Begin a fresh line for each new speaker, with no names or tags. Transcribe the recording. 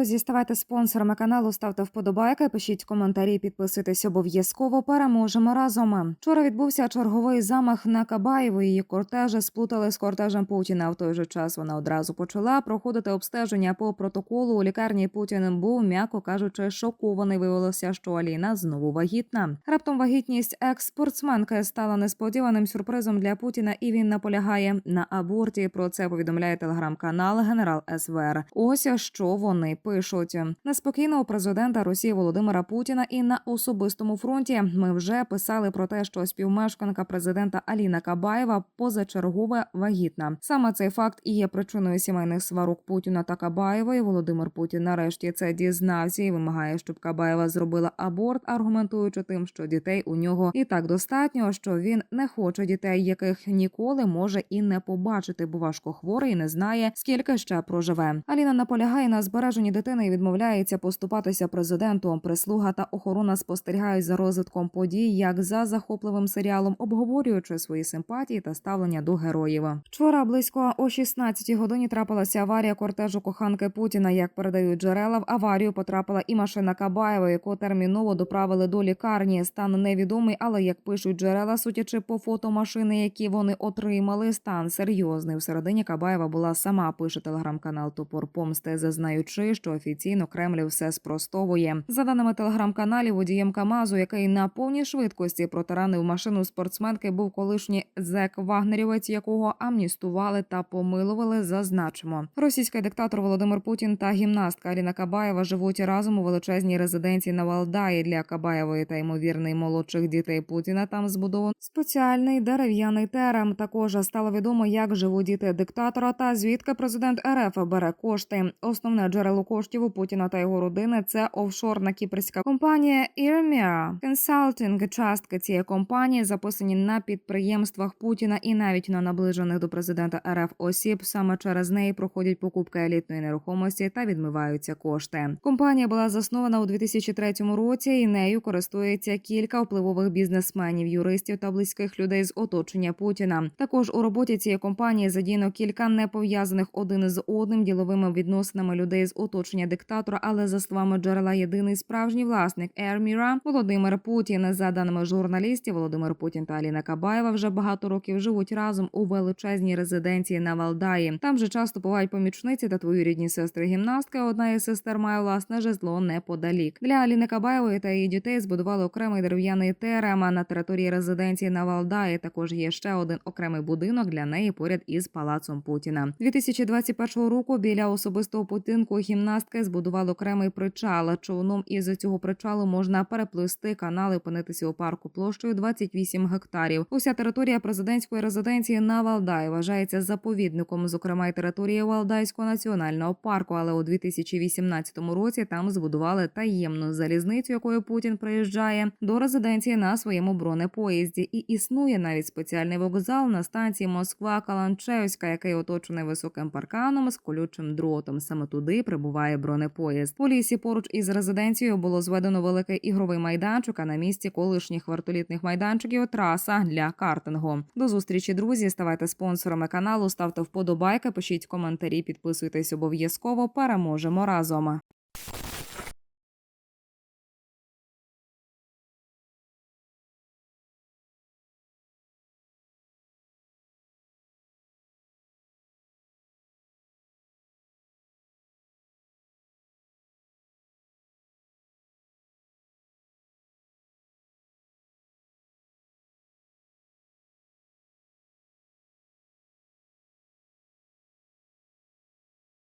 друзі, ставайте спонсорами каналу, ставте вподобайки, пишіть коментарі, підписуйтесь обов'язково. Переможемо разом. Вчора відбувся черговий замах на Кабаєву. Її кортежі сплутали з кортежем Путіна. В той же час вона одразу почала проходити обстеження по протоколу. У лікарні Путін був, м'яко кажучи, шокований. Виявилося, що Аліна знову вагітна. Раптом вагітність екс-спортсменки стала несподіваним сюрпризом для Путіна, і він наполягає на аборті. Про це повідомляє телеграм-канал Генерал СВР. Ось що вони пишуть. Неспокійно у президента Росії Володимира Путіна і на особистому фронті. Ми вже писали про те, що співмешканка президента Аліна Кабаєва позачергове вагітна. Саме цей факт і є причиною сімейних сварок Путіна та Кабаєвої. Володимир Путін нарешті це дізнався і вимагає, щоб Кабаєва зробила аборт, аргументуючи тим, що дітей у нього і так достатньо, що він не хоче дітей, яких ніколи може і не побачити, бо важко хворий і не знає, скільки ще проживе. Аліна наполягає на збереженні дитини відмовляється поступатися президенту. Прислуга та охорона спостерігають за розвитком подій, як за захопливим серіалом, обговорюючи свої симпатії та ставлення до героїв. Вчора близько о 16 годині трапилася аварія кортежу коханки Путіна. Як передають джерела, в аварію потрапила і машина Кабаєва, яку терміново доправили до лікарні. Стан невідомий, але як пишуть джерела, судячи по фото машини, які вони отримали, стан серйозний. Всередині Кабаєва була сама. Пише телеграм-канал Топор Помсти, зазнаючи, що офіційно Кремль все спростовує. За даними телеграм-каналів, водієм Камазу, який на повній швидкості протаранив машину спортсменки, був колишній зек Вагнерівець, якого амністували та помилували. Зазначимо, російський диктатор Володимир Путін та гімнастка Аліна Кабаєва живуть разом у величезній резиденції на Валдаї для Кабаєвої та ймовірний молодших дітей Путіна. Там збудований спеціальний дерев'яний терем. Також стало відомо, як живуть діти диктатора та звідки президент РФ бере кошти. Основне джерело коштів у Путіна та його родини це офшорна кіпрська компанія Irmia Consulting. Частки цієї компанії записані на підприємствах Путіна і навіть на наближених до президента РФ осіб. Саме через неї проходять покупки елітної нерухомості та відмиваються кошти. Компанія була заснована у 2003 році, і нею користується кілька впливових бізнесменів, юристів та близьких людей з оточення Путіна. Також у роботі цієї компанії задіяно кілька непов'язаних один з одним діловими відносинами людей з оточення диктатора. Але за словами джерела, єдиний справжній власник Ерміра Володимир Путін. За даними журналістів, Володимир Путін та Аліна Кабаєва вже багато років живуть разом у величезній резиденції на Валдаї. Там же часто бувають помічниці та твоюрідні сестри гімнастки. Одна із сестер має власне жезло неподалік. Для Аліни Кабаєвої та її дітей збудували окремий дерев'яний терем на території резиденції на Валдаї. Також є ще один окремий будинок для неї поряд із палацом Путіна. 2021 року біля особистого будинку гімнастки збудували окремий причал. Човном із цього причалу можна переплисти канали, опинитися у парку площею 28 гектарів. Уся територія президентської резиденції на Валдаї вважається заповідником, зокрема й територія Валдайського національного парку. Але у 2018 році там збудували таємну залізницю, якою Путін приїжджає до резиденції на своєму бронепоїзді. І існує навіть спеціальний вокзал на станції Москва Каланчевська, який оточений високим парканом з колючим дротом. Саме туди прибуває бронепоїзд. У лісі поруч із резиденцією було зведено великий ігровий майданчик. А на місці колишніх вертолітних майданчиків траса для картингу. До зустрічі, друзі. Ставайте спонсорами каналу, ставте вподобайки, пишіть коментарі, підписуйтесь обов'язково. Переможемо разом.